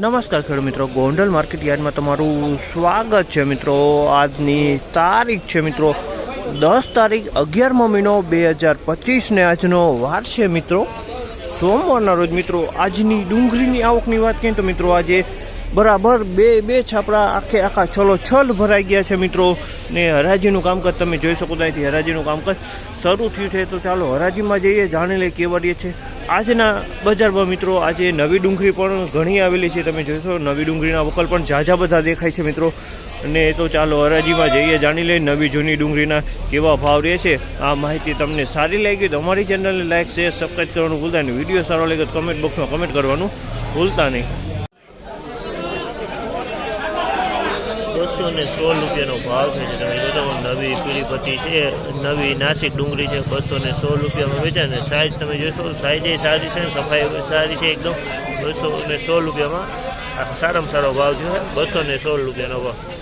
નમસ્કાર ખેડૂત મિત્રો. ગોંડલ માર્કેટ યાર્ડમાં તમારું સ્વાગત છે મિત્રો. આજની તારીખ છે મિત્રો. દસ તારીખ અગિયારમો મહિનો બે હજાર પચીસને આજનો વાર છે મિત્રો. સોમવારના રોજ મિત્રો આજની ડુંગળીની આવકની વાત કરીએ તો મિત્રો આજે બરાબર બે બે છાપડા આખે આખા છલો છલ ભરાઈ ગયા છે મિત્રો. ને હરાજીનું કામકાજ તમે જોઈ શકો ત્યાંથી હરાજીનું કામકાજ શરૂ થયું છે. તો ચાલો હરાજીમાં જઈએ, જાણી લઈએ કેવા રહે છે. આજના બજારમાં મિત્રો, આજે નવી ડુંગળી પણ ઘણી આવેલી છે. તમે જોશો નવી ડુંગળીના વકલ પણ ઝાઝા બધા દેખાય છે મિત્રો. અને તો ચાલો હરાજીમાં જઈએ, જાણી લઈએ નવી જૂની ડુંગળીના કેવા ભાવ રહે છે. આ માહિતી તમને સારી લાગી તો અમારી ચેનલને લાઈક, શેર સબસ્ક્રાઈબ કરવાનું ભૂલતા નહીં. વીડિયો સારો લાગે તો કમેન્ટ બોક્સમાં કમેન્ટ કરવાનું ભૂલતા નહીં. બસો ને સોળ રૂપિયાનો ભાવ છે જે તમે નવી પીળીપત્તી છે, નવી નાસિક ડુંગળી છે, બસો ને સોળ રૂપિયામાં વેચાય ને સાઈઝ તમે જોશો સાઈઝ સારી છે, સફાઈ સારી છે એકદમ. બસો ને સોળ રૂપિયામાં સારામાં સારો ભાવ છે, બસો ને સોળ રૂપિયાનો ભાવ.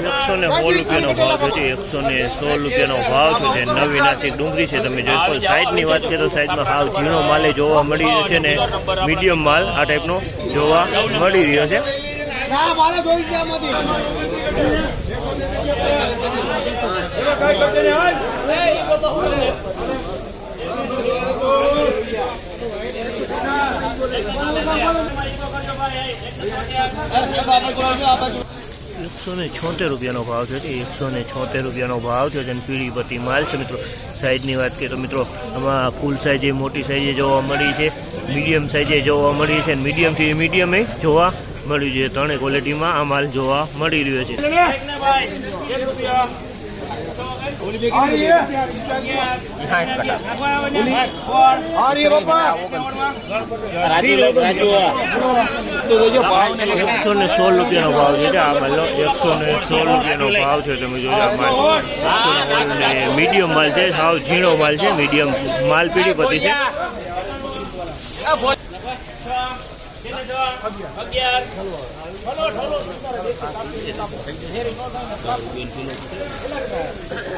એકસો ને સોળ રૂપિયાનો ભાવ છે એકસો ને સોળ રૂપિયાનો ભાવ છે જે નવી નાસિક ડુંગળી છે તમે જોઈ શકો સાઈઝની વાત કરીએ તો સાઈઝમાં હાવ ઝીણો માલે જોવા મળી રહ્યો છે ને મીડિયમ માલ આ ટાઈપનો જોવા મળી રહ્યો છે. ના મારે જોઈ છે આમાંથી એકસો ને છોતેર રૂપિયાનો ભાવ છે. એકસો ને છોતેર રૂપિયાનો ભાવ થયો છે અને પીળી પત્તી માલ છે મિત્રો. સાઈઝની વાત કરીએ તો મિત્રો, આમાં ફૂલ સાઈઝ મોટી સાઈઝે જોવા મળી છે. મીડિયમ સાઈઝે જોવા મળી છે. અને મીડિયમથી મીડિયમે જોવા મળ્યું છે. ત્રણેય ક્વોલિટીમાં આ માલ જોવા મળી રહ્યો છે. એકસો ને સોળ રૂપિયાનો ભાવ છે. આ માલનો એકસો ને સોળ રૂપિયાનો ભાવ છે તમે જોજો આ માલ મીડિયમ માલ છે સાવ ઝીણો માલ છે. મીડિયમ માલ પીડી પતી છે ઓલી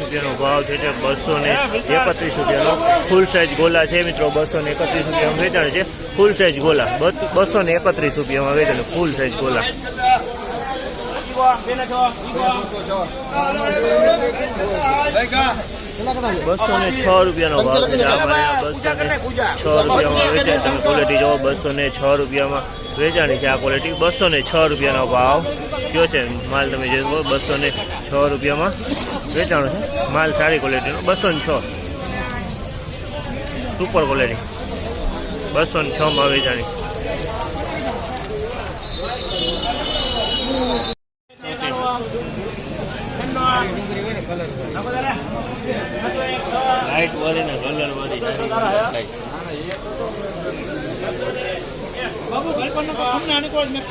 રૂપિયાનો ભાવ છે બસો ને એકત્રીસ રૂપિયાનો ફૂલ સાઇઝ ગોલા છે મિત્રો બસો ને એકત્રીસ રૂપિયામાં વેચાણ છે. ફૂલ સાઇઝ ગોલા, બસો ને એકત્રીસ રૂપિયામાં વેચાણ ફૂલ સાઇઝ ગોલા. બસો ને છ રૂપિયાનો ભાવ છે. આ મારે બસો ને છ. રૂપિયામાં વેચાય. તમે ક્વોલિટી જોવો બસો ને છ રૂપિયામાં વેચાણી છે આ ક્વોલિટી બસો ને છ રૂપિયાનો ભાવ કયો છે? માલ તમે જે બસો ને છ રૂપિયામાં વેચાણો છે. માલ સારી ક્વોલિટીનો બસો ને છ. સુપર ક્વોલિટી બસો ને છમાં વેચાણી. વાળી ને કલર વાળી બાબુ ઘર પર અમને આને કોઈ